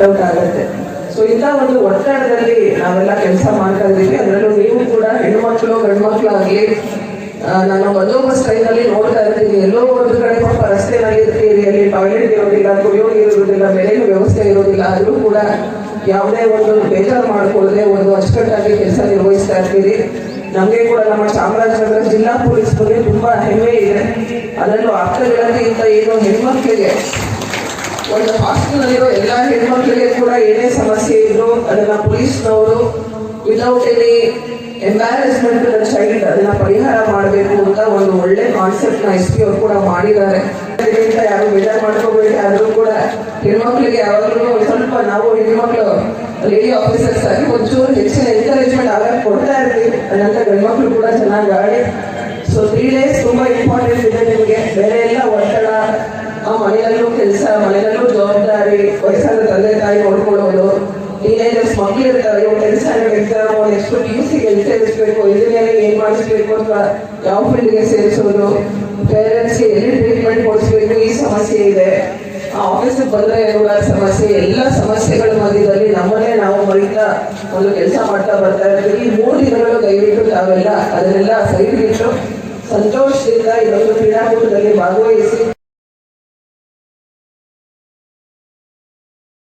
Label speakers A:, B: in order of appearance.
A: ಆಗುತ್ತೆ. ಸೊ ಇಂಥ ಒಂದು ಒತ್ತಡದಲ್ಲಿ ನಾವೆಲ್ಲ ಕೆಲಸ ಮಾಡ್ತಾ ಇದ್ದೀವಿ. ಅದರಲ್ಲೂ ನೀವು ಕೂಡ ಹೆಣ್ಮಕ್ಳು ಗಂಡು ಮಕ್ಕಳು ಆಗಲಿ ನಾನು ಬಂದೋಬಸ್ತ್ ಸ್ಟೈನಲ್ಲಿ ನೋಡ್ತಾ ಇರ್ತೀನಿ. ಎಲ್ಲೋ ಒಂದು ಕಡೆ ಪಾಪ ರಸ್ತೆನಲ್ಲಿ ಅಲ್ಲಿ ಟಾಯ್ಲೆಟ್ ಇರೋದಿಲ್ಲ, ಕುಡಿಯೋ ನೀರು ಇರೋದಿಲ್ಲ ಬೆಲೆಗೆ ವ್ಯವಸ್ಥೆ ಇರೋದಿಲ್ಲ. ಆದರೂ ಕೂಡ ಯಾವುದೇ ಒಂದು ಬೇಜಾರು ಮಾಡಿಕೊಳ್ಳದೆ ಒಂದು ಅಚ್ಚುಕಟ್ಟಾಗಿ ಕೆಲಸ ನಿರ್ವಹಿಸ್ತಾ ಇರ್ತೀರಿ. ನಮಗೆ ಕೂಡ ನಮ್ಮ ಚಾಮರಾಜನಗರ ಜಿಲ್ಲಾ ಪೊಲೀಸ್ ಬಗ್ಗೆ ತುಂಬಾ ಹೆಮ್ಮೆ ಇದೆ. ಅದರಲ್ಲೂ ಆಪ್ತಗಳಲ್ಲಿ ಇಂಥ ಏನು ಹೆಣ್ಮಕ್ಳಿಗೆ ಒಂದು ಹಾಸ್ಟೆಲ್ನಲ್ಲಿರೋ ಎಲ್ಲ ಹೆಣ್ಮಕ್ಳಿಗೆ ಕೂಡ ಏನೇ ಸಮಸ್ಯೆ ಇದ್ರು ಅದನ್ನ ಪೊಲೀಸ್ನವರು ವಿತೌಟ್ ಎನಿ ಎಂಬ್ಯಾರಸ್ಮೆಂಟ್ ಚೈಲ್ಡ್ ಅದನ್ನ ಪರಿಹಾರ ಮಾಡಬೇಕು ಅಂತ ಒಂದು ಒಳ್ಳೆ ಕಾನ್ಸೆಪ್ಟ್ನ ಎಸ್ ಪಿ ಅವ್ರು ಕೂಡ ಮಾಡಿದ್ದಾರೆ. ಯಾರು ಬೇಜಾರು ಮಾಡ್ಕೋಬೇಕು ಆದ್ರೂ ಕೂಡ ಹೆಣ್ಮಕ್ಳಿಗೆ ಯಾವಾಗಲೂ ಸ್ವಲ್ಪ ನಾವು ಹೆಣ್ಮಕ್ಳು ಲೇಡಿ ಆಫೀಸರ್ಸ್ ಆಗಿ ಒಂಚೂರು ಹೆಚ್ಚಿನ ಎನ್ಕರೇಜ್ಮೆಂಟ್ ಆಗ ಕೊಡ್ತಾ ಇರ್ತೀವಿ. ಅದಂತ ಗಂಡ್ಮಕ್ಳು ಕೂಡ ಚೆನ್ನಾಗಿ ಆಡಿ ಸೊ ತ್ರೀ ಡೇಸ್ ತುಂಬಾ ಇಂಪಾರ್ಟೆಂಟ್ ಇದೆ ನಿಮಗೆ ಬೇರೆ ಎಲ್ಲ ಒತ್ತಡ ಆ ಮನೆಯಲ್ಲೂ ಕೆಲಸ, ಮನೆಯಲ್ಲೂ ಜವಾಬ್ದಾರಿ, ವಯಸ್ಸಾದ ತಂದೆ ತಾಯಿ ನೋಡ್ಕೊಳ್ಳೋದು. ಟೀನೇಜರ್ಸ್ ಮಕ್ಕಳು ಇರ್ತಾರೆ ಇವಾಗ ಕೆಲಸ ಎಕ್ಸಾಮ್ ನೆಕ್ಸ್ಟ್ ಪಿ ಯು ಸಿಗೆ ಎಲ್ಲಿ ಸೇರಿಸ್ಬೇಕು ಇಂಜಿನಿಯರಿಂಗ್ ಏನ್ ಮಾಡಿಸ್ಬೇಕು ಅಥವಾ ಯಾವ ಫೀಲ್ಡ್ಗೆ ಸೇರಿಸೋದು. ಪೇರೆಂಟ್ಸ್ಗೆ ಎಲ್ಲಿ ಟ್ರೀಟ್ಮೆಂಟ್ ಕೊಡಿಸ್ಬೇಕು, ಈ ಸಮಸ್ಯೆ ಇದೆ. ಆ ಆಫೀಸಿಗೆ ಬಂದ್ರೆ ಇರುವ ಸಮಸ್ಯೆ, ಎಲ್ಲ ಸಮಸ್ಯೆಗಳ ಮಧ್ಯದಲ್ಲಿ ನಮ್ಮನ್ನೇ ನಾವು ಮರಿತಾ ಒಂದು ಕೆಲಸ ಮಾಡ್ತಾ ಬರ್ತಾ ಇರ್ತೀವಿ. ಈ ಮೂರು ದಿನಗಳು ದಯವಿಟ್ಟು ತಾವೆಲ್ಲ ಅದನ್ನೆಲ್ಲ ಸೈಡ್ಗಿಟ್ಟು ಸಂತೋಷದಿಂದ ಇದೊಂದು ಕ್ರೀಡಾಕೂಟದಲ್ಲಿ ಭಾಗವಹಿಸಿ.